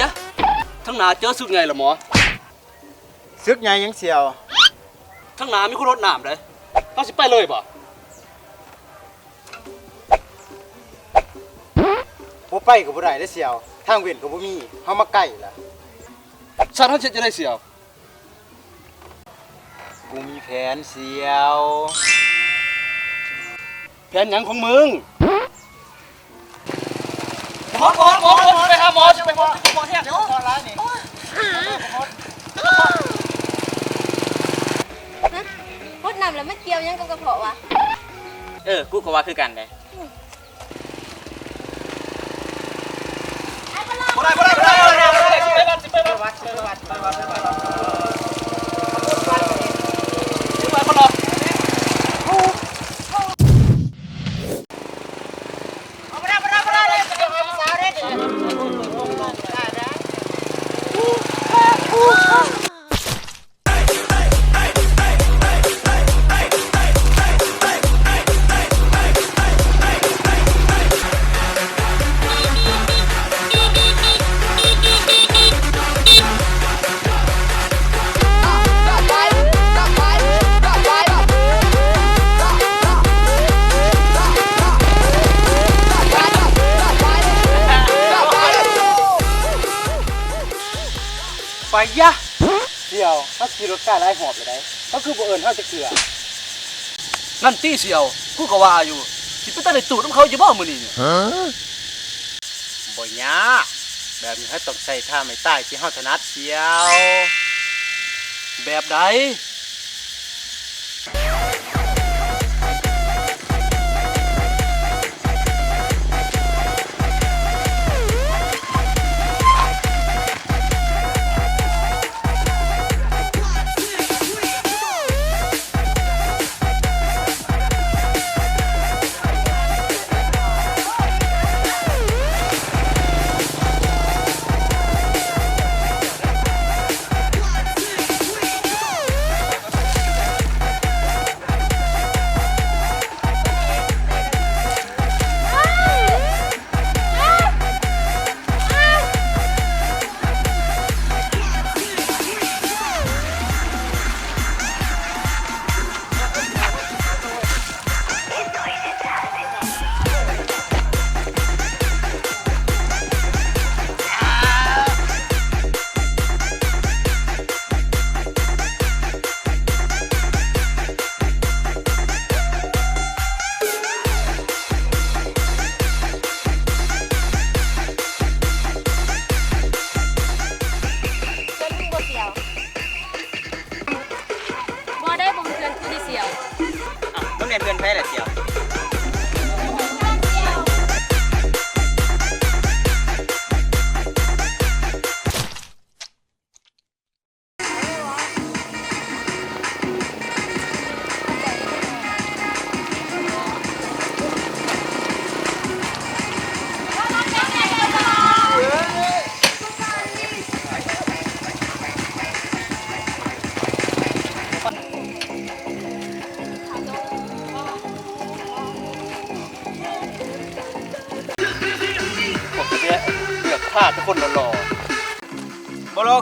ยะทั้งหนาเจอสุดไงล่ะหมอซึกใหญ่ยังเสียว ทั้งหนามีคนรถน้ำเลยเขาสิไปเลยบ่บ่ไปก็บ่ได้เด้อเสียว ทางเว้นก็บ่มีเฮามาใกล้ล่ะชาติเขาจะได้เสียว กูมีแผนเสียว แผนหยังของมึง หมอหมอหมอหมอไปหาหมอจะไปหมอหมอแท้เดี๋ยว นะพดนำ แล้วมันเกี่ยวยังกับกระเพาะวะเออ กูก็ว่าคือกันเลยบ่ได้บ่ได้บ่ได้บ่ได้บ่ได้สิไปก่อนสิไปก่อนวัดไปวัดไปวัดไปวัด ยะเสียวเฮาขี่รถกล้าไล่หอบเลยได้เขาคือบ่เอิ้นเฮาจะเกลือนั่นตี้เสียวกูก็ว่าอยู่สิไปตั้งในตูดของเขาอยู่บ่มื้อนี้เนี่ยบ่ยากแบบนี้เฮาต้องใช้ท่าไม้ใต้ที่เฮาถนัดเสียว แบบใด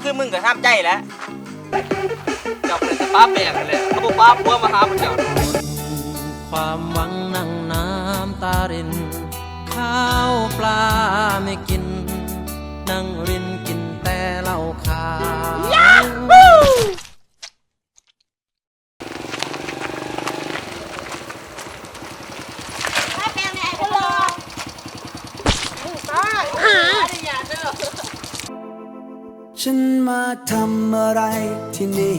คือมึงก็ห้ามใจแล้วจับเลยจะป้าแปลกเลยเขาบอกป้าพัวมาหาผมเจ้าความหวังนั่งน้ำตารินข้าวปลาไม่กิน นั่งริน ฉันมาทำอะไรที่นี่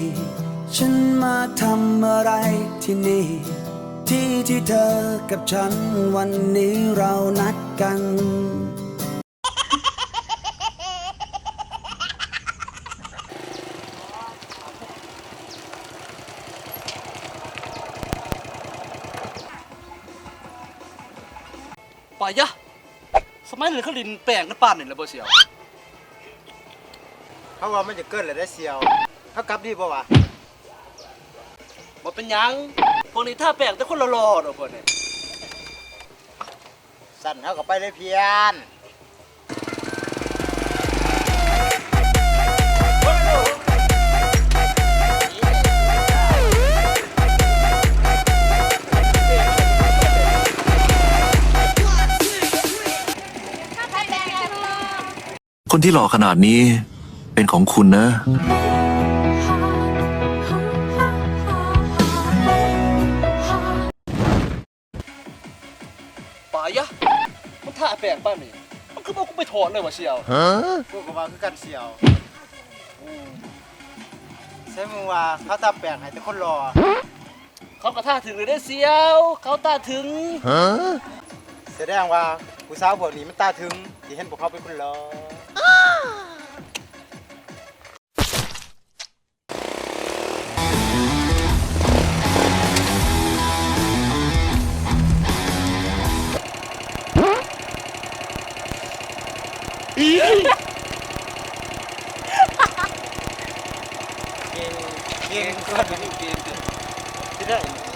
ฉันมาทำอะไรที่นี่ ที่ที่เธอกับฉันวันนี้เรานัดกันปายะ สมัยนั้นเขาลินแปลงกันป้านนี่แหละบ่เสียว เขาว่ามันจะเกิดอะไรได้เสียวเขากลับดีป่วะบ่เป็นยังพวกนี้ท่าแปลกแต่คนรอๆดอกพวกนี้สั่นเขาก็ไปเลยเพียน คนที่หล่อขนาดนี้ เป็นของคุณนะ ป่ายะ มันท่าแปลกป้านี่มันคือบอกกูไปถอดเลยวะเชียวกูก็ว่าคือกันเสี่ยวใช่มึงว่าเขาตาแปลกให้แต่คนรอเขาก็ท่าถึงเลยได้เสียว เขาท่าถึง แสดงว่าผู้สาวพวกนี้มันตาถึงที่เห็นพวกเขาเป็นคนรอ กินกินก็เป็นเกมที่ได้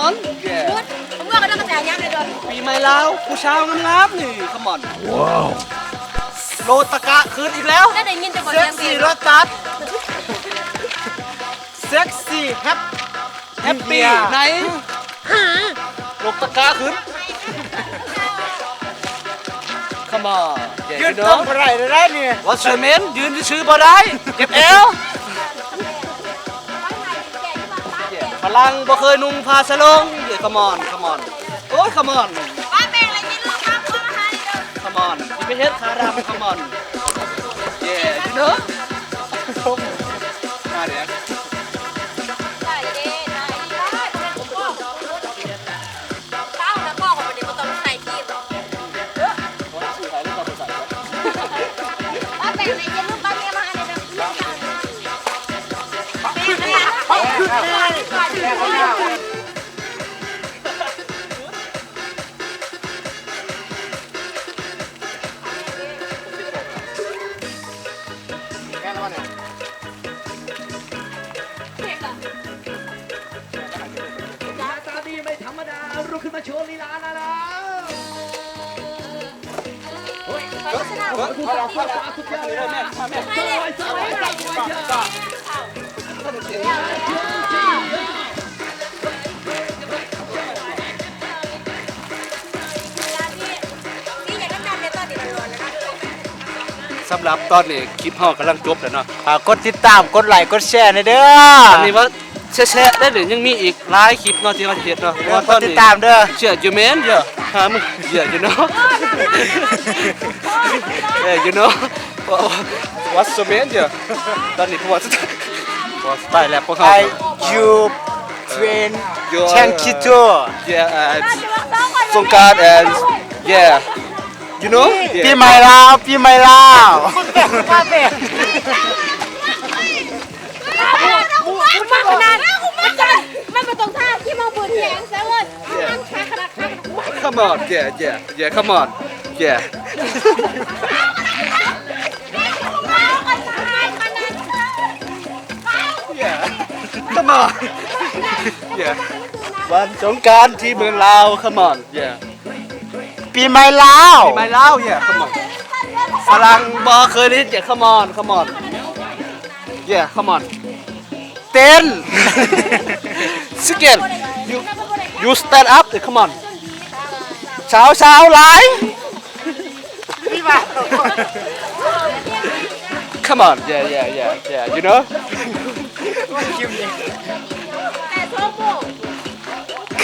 ขมอนแย่ผมว่าก็ต้องกระจายยักษ์เลยด้วยปีใหม่แล้วผู้ชายงามๆนี่ขมอนว้าวโลตะกะคืนอีกแล้วได้ได้ยินแต่บทเซ็เรียกนซี่รถตัดเซ็กซี่แฮปแฮปปี้ไหนโลตะกะคืนขมอนแย่ยืนพี่ตรน้องงอะไรได้เนี่ยวัชเมนยืนชื่อบ่ได้เก็บเอว พลังบ่เคยนุ่งผ้าสลงเดี๋ยวขมอนขมอนโอ้ยขมอนป้าแบ่งอะไรกินลูกครับพ่อมาให้เด้อขมอนที่ไปเฮ็ดคาราบขมอนเย้เด้อ สำหรับตอนนี้คลิปเฮากำลังจบแล้วเนาะฝากกดติดตามกดไลค์กดแชร์หน่อยเด้ออันนี้ว่าแชะๆได้หรือยังมีอีกหลายคลิปเนาะที่เราจะเฮ็ดเนาะเพราะว่าตกอดนติดนี้ตามเด้อ เชื่ออยู่แม่นเยอะหามึงเยอะอยู่เนาะเอออยู่เนาะวัดสเมนเยอะ ตอนนี้ผมว่าจะว่าสไตล์แรปของเขาไอยูเทรน Your, แชงคิโต yeah and สงกราร and yeah you know ปีใหม่ลาวปีใหม่ลาวป้าแบ่งคุณมากขนาดมันจะมันมาตรงท่าที่มองบุญแยงซะเลยนั่งขาขนาดขา come on yeah yeah yeah come on yeah yeah come on yeah วันสงกรารที่เมืองลาว come on yeah ปีใหม่ลาวปีใหม่ลาว yeah come on ฝรั่งบอเคยได้ยิน yeah come on come on yeah come on ten second you you stand up come on เช้าเช้าไลนี่ป่ะ come on yeah yeah yeah yeah you know คิวนี่